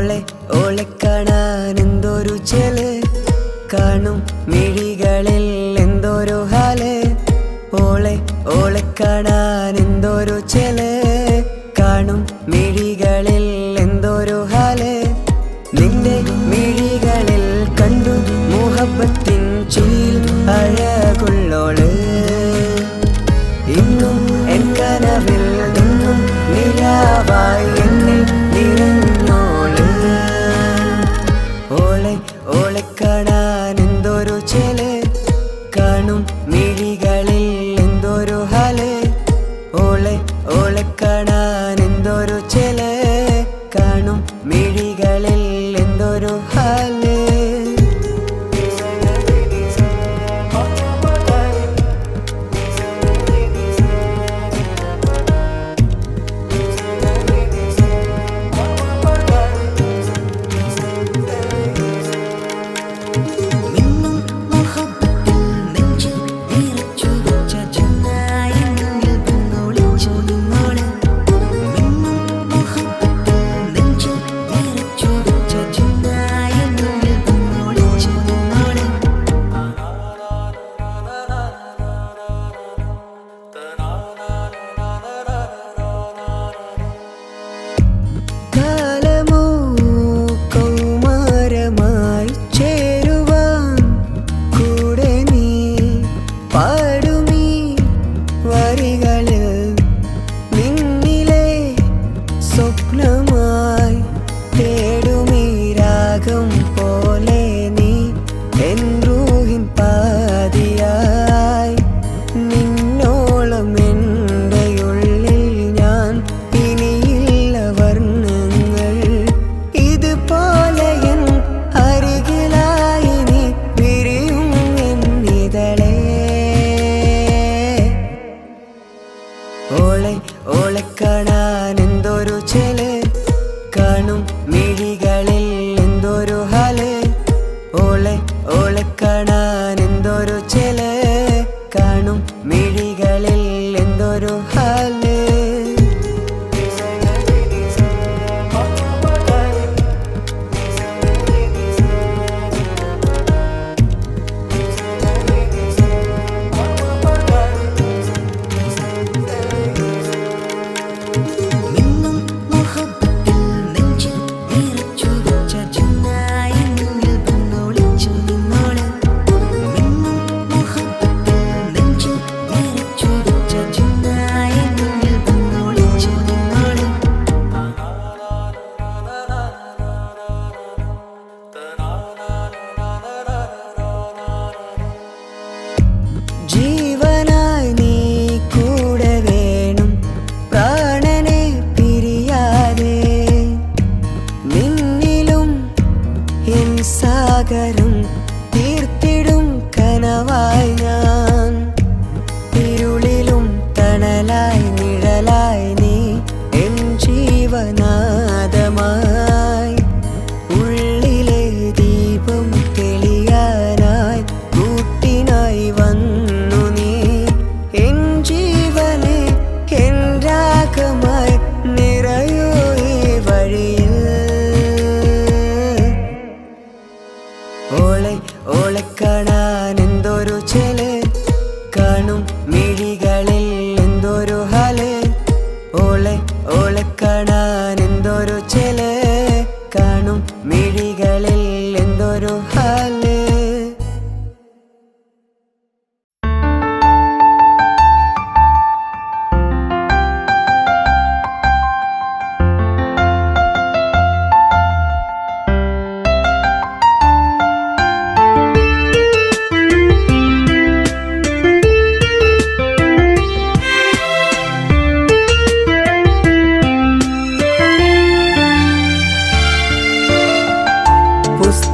ഓളെ ഓളെ കാണാൻ എന്തോരു ചെൽ? കാണും മിഴികളിൽ എന്തോരു ഹാൽ? ഓളെ ഓളെ കാണാൻ എന്തോരു ചെൽ? കാണും മിഴികളിൽ എന്തോരു ഹാൽ? നിന്റെ 还留 Jesus.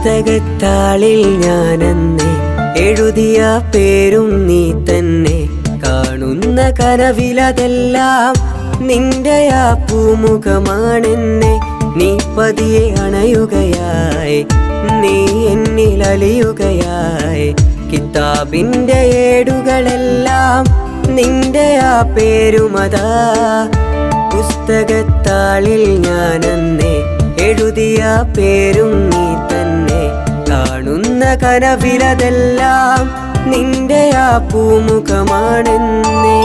പുസ്തകത്താളിൽ ഞാനെന്നെ. എഴുതിയ പേരും നീ തന്നെ. കാണുന്ന കനവിലതെല്ലാം നിന്റെ ആ പൂമുഖമാണെന്നെ. നീ പതിയെ അണയുകയായി. നീ എന്നിൽ അലിയുകയായി. കിതാബിന്റെ ഏടുകളെല്ലാം നിന്റെ ആ പേരുമതാ. പുസ്തകത്താളിൽ ഞാനെന്നെ. എഴുതിയ പേരും നീ കാണുന്ന കനവിലതെല്ലാം നിന്റെ ആ പൂമുഖമാണെന്നേ.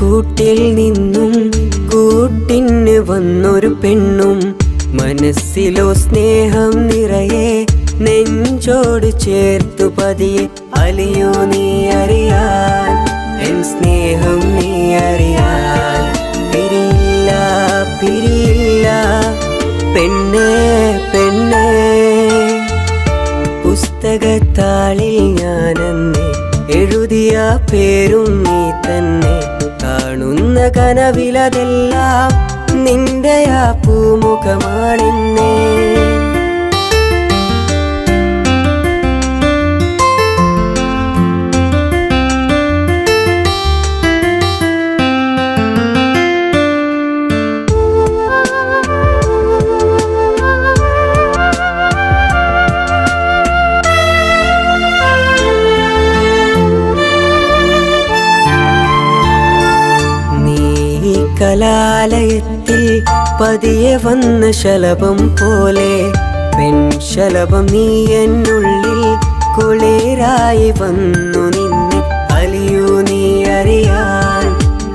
കൂട്ടിൽ നിന്നും കൂട്ടിന് വന്നൊരു പെണ്ണും മനസ്സിലോ സ്നേഹം നിറയെ നെഞ്ചോട് ചേർത്തു പതിയെ അലിയോ നീ അറിയാൻ എൻ സ്നേഹം നീ അറിയാൻ പിരിയില്ല പിരിയില്ല പെണ്ണേ പെണ്ണേ. പുസ്തകത്താളിൽ ഞാനെന്നെ എഴുതിയ പേരും നീ തന്നെ. കനവിലതെല്ലാം നിന്റെ ആ പൂമുഖമാണെന്നേ. കലാലയത്തിൽ പതിയെ വന്ന ശലഭം പോലെ പെൺശലഭം നീ എന്നുള്ളിൽ കുളിരായി വന്നു നിന്നെ. അലിയൂ നീ അറിയാൻ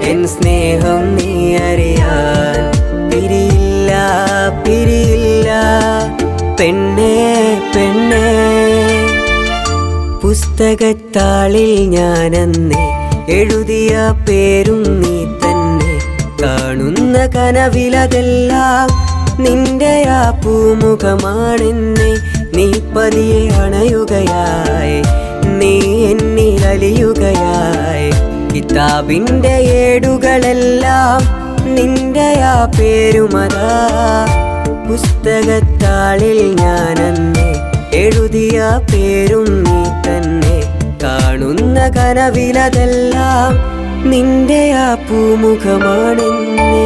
എൻ സ്നേഹം നീ അറിയാൻ. പിരിയില്ല പിരിയില്ല പെണ്ണേ പെണ്ണേ. പുസ്തകത്താളിൽ ഞാനന്നേ എഴുതിയ പേരും നീ കാണുന്ന കനവിലതെല്ലാം നിന്റെ ആ പൂമുഖമാണെന്നെ നീ പതിയെ അണയുകയായി നീ എന്നിൽ അലിയുകയായി കിതാബിന്റെ ഏടുകളെല്ലാം നിന്റെ ആ പേരുമതാ. പുസ്തകത്താളിൽ ഞാനെന്നെ എഴുതിയ പേരും നീ തന്നെ. കാണുന്ന കനവിലതെല്ലാം നിന്റെ ആ പൂമുഖമാണെന്നേ.